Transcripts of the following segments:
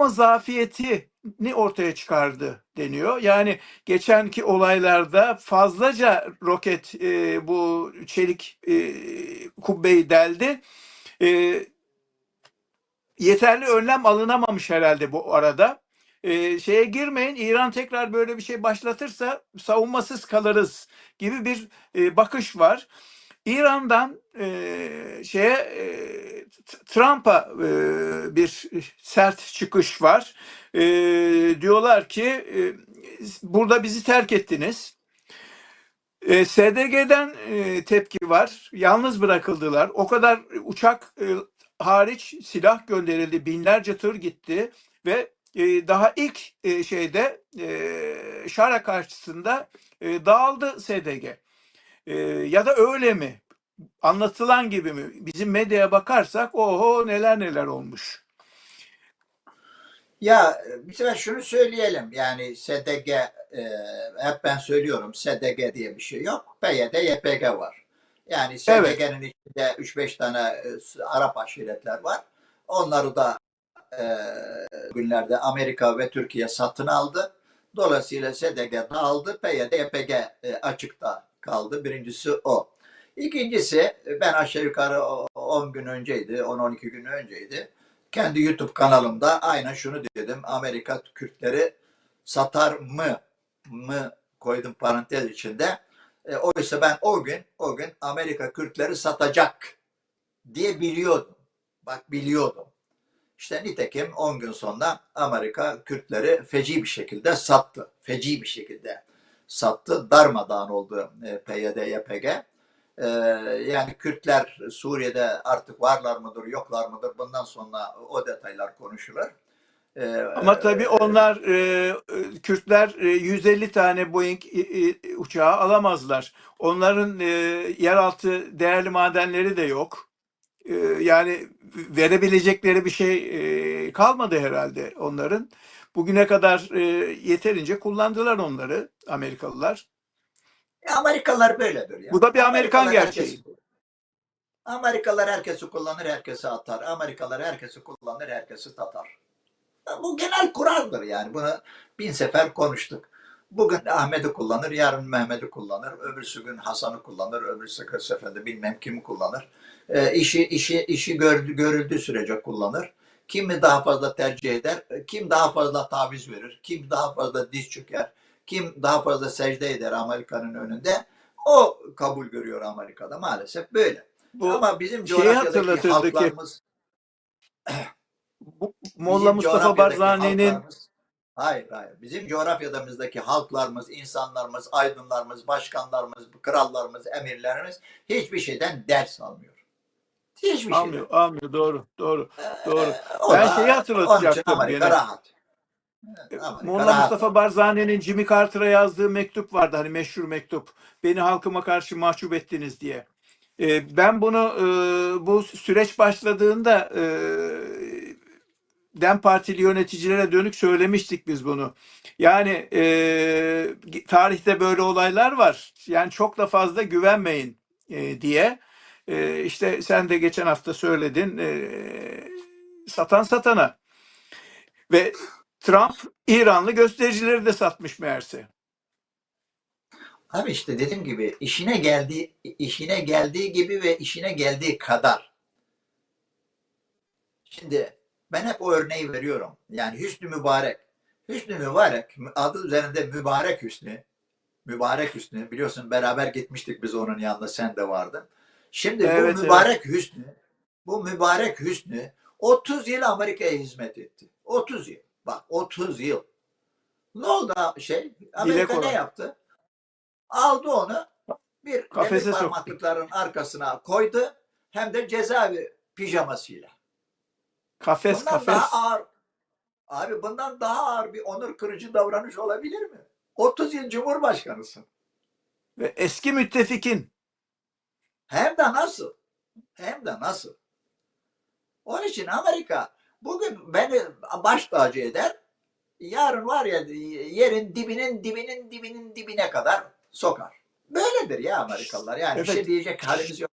savunma zafiyetini ortaya çıkardı deniyor. Yani geçenki olaylarda fazlaca roket e, bu çelik e, kubbeyi deldi. E, yeterli önlem alınamamış herhalde bu arada. E, şeye girmeyin. İran tekrar böyle bir şey başlatırsa savunmasız kalırız gibi bir e, bakış var. İran'dan e, şeye e, Trump'a e, bir sert çıkış var. E, diyorlar ki e, burada bizi terk ettiniz. E, SDG'den e, tepki var. Yalnız bırakıldılar. O kadar uçak e, hariç silah gönderildi. Binlerce tır gitti ve e, daha ilk e, şeyde e, Şara karşısında e, dağıldı SDG. E, ya da öyle mi? Anlatılan gibi mi? Bizim medyaya bakarsak oho neler neler olmuş. Ya bir sefer şunu söyleyelim yani SDG e, hep ben söylüyorum SDG diye bir şey yok. PYD, YPG var. Yani Evet. SDG'nin içinde 3-5 tane e, Arap aşiretler var. Onları da e, günlerde Amerika ve Türkiye satın aldı. Dolayısıyla SDG dağıldı. PYD, YPG e, açıkta kaldı. Birincisi o. İkincisi ben aşağı yukarı o- 10 gün önceydi, 10-12 gün önceydi kendi YouTube kanalımda aynen şunu dedim. Amerika Kürtleri satar mı mı koydum parantez içinde. E, oysa ben o gün o gün Amerika Kürtleri satacak diye biliyordum. Bak biliyordum. İşte nitekim 10 gün sonra Amerika Kürtleri feci bir şekilde sattı. Feci bir şekilde sattı. Darmadağın oldu e, PYD, YPG. Ee, yani Kürtler Suriye'de artık varlar mıdır, yoklar mıdır? Bundan sonra o detaylar konuşulur. Ee, Ama tabii onlar e, e, Kürtler e, 150 tane Boeing e, e, uçağı alamazlar. Onların e, yeraltı değerli madenleri de yok. E, yani verebilecekleri bir şey e, kalmadı herhalde onların. Bugüne kadar e, yeterince kullandılar onları Amerikalılar. Amerikalılar böyledir. Yani. Bu da bir Amerikan gerçeği. herkesi- Amerikalılar herkesi kullanır, herkesi atar. Amerikalılar herkesi kullanır, herkesi satar. Bu genel kuraldır yani. Bunu bin sefer konuştuk. Bugün Ahmet'i kullanır, yarın Mehmet'i kullanır, öbürsü gün Hasan'ı kullanır, öbürsü seferde bilmem kimi kullanır. E, işi işi işi gördü, görüldüğü sürece kullanır. Kimi daha fazla tercih eder, kim daha fazla taviz verir, kim daha fazla diz çöker, kim daha fazla secde eder Amerika'nın önünde, o kabul görüyor Amerika'da maalesef böyle. Bu Ama bizim coğrafyadaki halklarımız bu Molla Mustafa Barzani'nin Hayır hayır. Bizim coğrafyamızdaki halklarımız, insanlarımız, aydınlarımız, başkanlarımız, krallarımız, emirlerimiz hiçbir şeyden ders almıyor. Hiçbir almıyor, almıyor. Doğru, doğru, şeyden. doğru. O Ben da- şeyi hatırlatacaktım için Amerika gene. rahat. Molla. Mustafa Barzani'nin Jimmy Carter'a yazdığı mektup vardı hani meşhur mektup. Beni halkıma karşı mahcup ettiniz diye. Ee, ben bunu e, bu süreç başladığında e, Dem Partili yöneticilere dönük söylemiştik biz bunu. Yani e, tarihte böyle olaylar var. Yani çok da fazla güvenmeyin e, diye. E, işte sen de geçen hafta söyledin. e, satan satana. Ve Trump İranlı göstericileri de satmış meğerse. Abi işte dediğim gibi işine geldiği işine geldiği gibi ve işine geldiği kadar. Şimdi ben hep o örneği veriyorum. Yani Hüsnü Mübarek. Hüsnü Mübarek adı üzerinde Mübarek Hüsnü. Mübarek Hüsnü. Biliyorsun beraber gitmiştik biz onun yanında sen de vardın. Şimdi Evet, bu Mübarek Hüsnü bu Mübarek Hüsnü 30 yıl Amerika'ya hizmet etti. 30 yıl. Bak 30 yıl. Ne oldu şey? Amerika ne yaptı? Aldı onu bir Kafese parmaklıkların arkasına koydu hem de cezaevi pijamasıyla. Kafes Bundan kafes. daha ağır abi bundan daha ağır bir onur kırıcı davranış olabilir mi? 30 yıl Cumhurbaşkanısın. Ve eski müttefikin. Hem de nasıl? Hem de nasıl? Onun için Amerika bugün beni baş tacı eder. Yarın var ya yerin dibinin dibinin dibinin dibine kadar sokar. Böyledir ya Amerikalılar. Yani bir Evet. şey diyecek halimiz yok.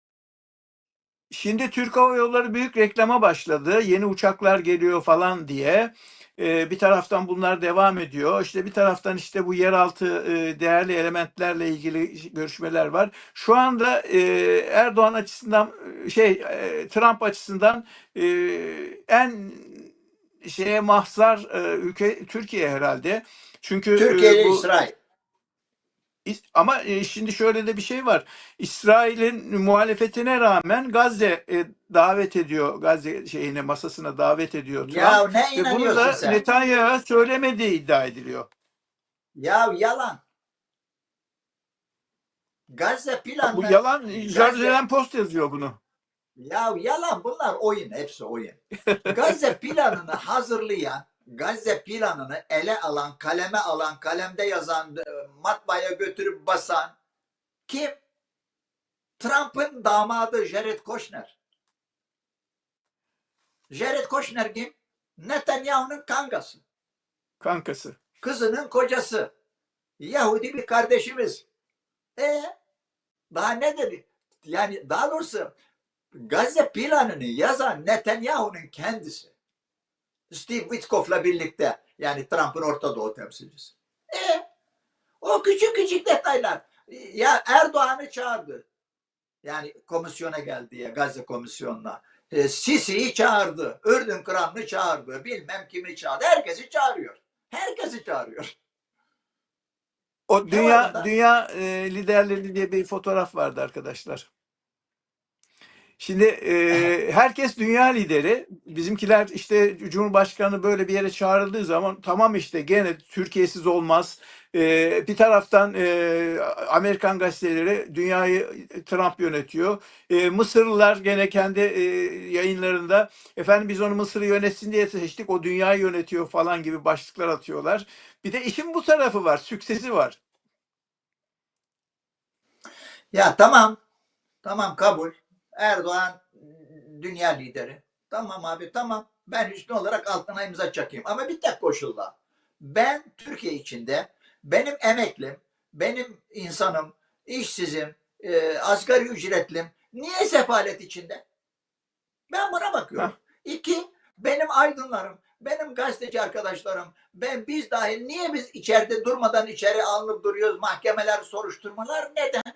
Şimdi Türk Hava Yolları büyük reklama başladı. Yeni uçaklar geliyor falan diye. E, bir taraftan bunlar devam ediyor. İşte bir taraftan işte bu yeraltı e, değerli elementlerle ilgili görüşmeler var. Şu anda e, Erdoğan açısından şey e, Trump açısından en şeye mahzar ülke Türkiye herhalde. Çünkü Türkiye ile bu İsrail. Ama e, şimdi şöyle de bir şey var. İsrail'in muhalefetine rağmen Gazze e, davet ediyor. Gazze şeyine masasına davet ediyor Trump. Ya ne Ve bunu da sen? Netanyahu'ya söylemediği iddia ediliyor. Ya yalan. Gazze Bu planını yalan. Jerusalem Post yazıyor bunu. Ya yalan bunlar oyun hepsi oyun. Gazze planını hazırlayan, Gazze planını ele alan, kaleme alan, kalemde yazan, e, matbaaya götürüp basan kim? Trump'ın damadı Jared Kushner. Jared Kushner kim? Netanyahu'nun kankası. Kankası. Kızının kocası. Yahudi bir kardeşimiz. E daha ne dedi? Yani daha doğrusu Gazze planını yazan Netanyahu'nun kendisi. Steve Witkoff'la birlikte yani Trump'ın Orta Doğu temsilcisi. E o küçük küçük detaylar. Ya Erdoğan'ı çağırdı. Yani komisyona geldi ya Gazze komisyonuna. E, Sisi'yi çağırdı. Ürdün kralını çağırdı. Bilmem kimi çağırdı. Herkesi çağırıyor. Herkesi çağırıyor. O dünya dünya e, liderleri diye bir fotoğraf vardı arkadaşlar. Şimdi e, herkes dünya lideri. Bizimkiler işte Cumhurbaşkanı böyle bir yere çağrıldığı zaman tamam işte gene Türkiye'siz olmaz. E, bir taraftan e, Amerikan gazeteleri dünyayı Trump yönetiyor. E, Mısırlılar gene kendi e, yayınlarında efendim biz onu Mısır'ı yönetsin diye seçtik o dünyayı yönetiyor falan gibi başlıklar atıyorlar. Bir de işin bu tarafı var, süksesi var. Ya tamam. Tamam kabul. Erdoğan dünya lideri. Tamam abi tamam. Ben üstün olarak altına imza çakayım. Ama bir tek koşulla. Ben Türkiye içinde benim emeklim, benim insanım, işsizim, e, asgari ücretlim. Niye sefalet içinde? Ben buna bakıyorum. İki, benim aydınlarım, benim gazeteci arkadaşlarım, ben biz dahil niye biz içeride durmadan içeri alınıp duruyoruz? Mahkemeler, soruşturmalar neden?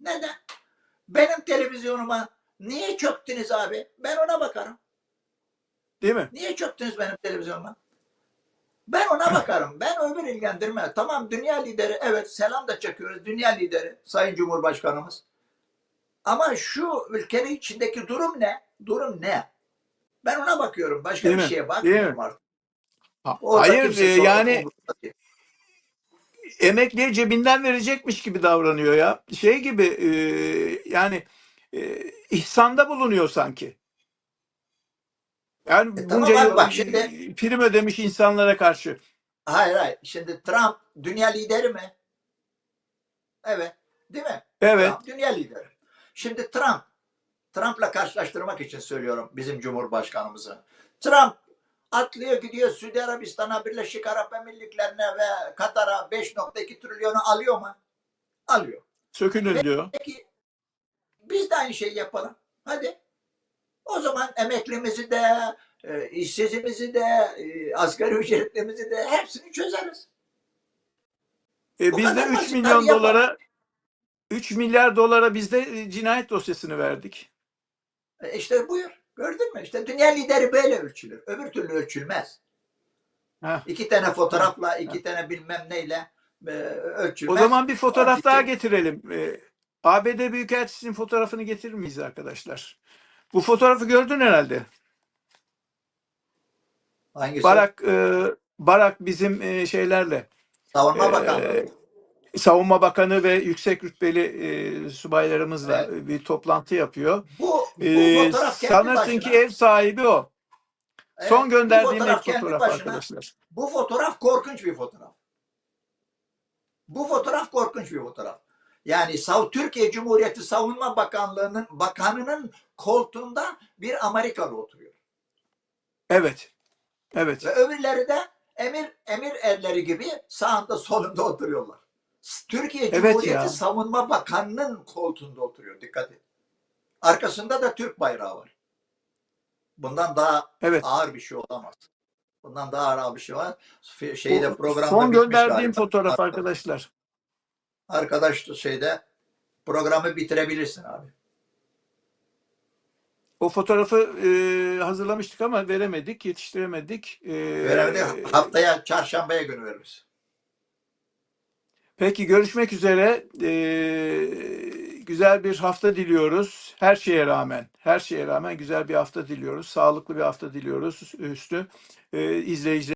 Neden? Benim televizyonuma niye çöktünüz abi? Ben ona bakarım. Değil mi? Niye çöktünüz benim televizyonuma? Ben ona bakarım. Ben öbür ilgilendirme. Tamam dünya lideri evet selam da çakıyoruz. Dünya lideri Sayın Cumhurbaşkanımız. Ama şu ülkenin içindeki durum ne? Durum ne? Ben ona bakıyorum. Başka Değil bir mi? şeye Değil bakmıyorum mi? artık. Ha- Hayır e, yani değil. Emekliye cebinden verecekmiş gibi davranıyor ya. Şey gibi e, yani e, ihsanda bulunuyor sanki. Yani E, tamam bunca yıl bak şimdi- e, prim ödemiş insanlara karşı. Hayır hayır. Şimdi Trump dünya lideri mi? Evet. Değil mi? Evet. Trump dünya lideri. Şimdi Trump, Trump'la karşılaştırmak için söylüyorum bizim Cumhurbaşkanımızı. Trump atlıyor gidiyor Suudi Arabistan'a, Birleşik Arap Emirlikleri'ne ve Katar'a 5.2 trilyonu alıyor mu? Alıyor. Sökünün diyor. Peki biz de aynı şeyi yapalım. Hadi. O zaman emeklimizi de, e, işsizimizi de, e, asgari ücretlimizi de hepsini çözeriz. E, Bu biz de kadar 3 basit, milyon yapalım. dolara 3 milyar dolara biz de e, cinayet dosyasını verdik. E işte buyur. Gördün mü? İşte dünya lideri böyle ölçülür. Öbür türlü ölçülmez. Heh. İki tane fotoğrafla, iki tane bilmem neyle e, ölçülmez. O zaman bir fotoğraf Artık daha getirelim. E, ABD Büyükelçisi'nin fotoğrafını getirir miyiz arkadaşlar? Bu fotoğrafı gördün herhalde. Hangisi? Barak e, Barak bizim e, şeylerle Savunma e, Bakanlığı. Savunma Bakanı ve yüksek rütbeli e, subaylarımızla Evet. bir toplantı yapıyor. Bu, bu E, fotoğraf kendi sanırsın başına. ki ev sahibi o. Evet, Son bu gönderdiğim fotoğraf fotoğraf başına. arkadaşlar. Bu fotoğraf korkunç bir fotoğraf. Bu fotoğraf korkunç bir fotoğraf. Yani Türkiye Cumhuriyeti Savunma Bakanlığı'nın bakanının koltuğunda bir Amerikalı oturuyor. Evet. Evet. Ve öbürleri de emir emir erleri gibi sağında solunda oturuyorlar. Türkiye Evet Cumhuriyeti ya. Savunma Bakanı'nın koltuğunda oturuyor. Dikkat et. Arkasında da Türk bayrağı var. Bundan daha Evet. ağır bir şey olamaz. Bundan daha ağır bir şey var. Şeyde programda son gönderdiğim galiba. fotoğraf arkadaşlar. Arkadaş da şeyde programı bitirebilirsin abi. O fotoğrafı e, hazırlamıştık ama veremedik, yetiştiremedik. E, Veremedik. Haftaya çarşambaya günü veririz. Peki görüşmek üzere. E, güzel bir hafta diliyoruz. Her şeye rağmen, her şeye rağmen güzel bir hafta diliyoruz. Sağlıklı bir hafta diliyoruz. Üstü e, izleyiciler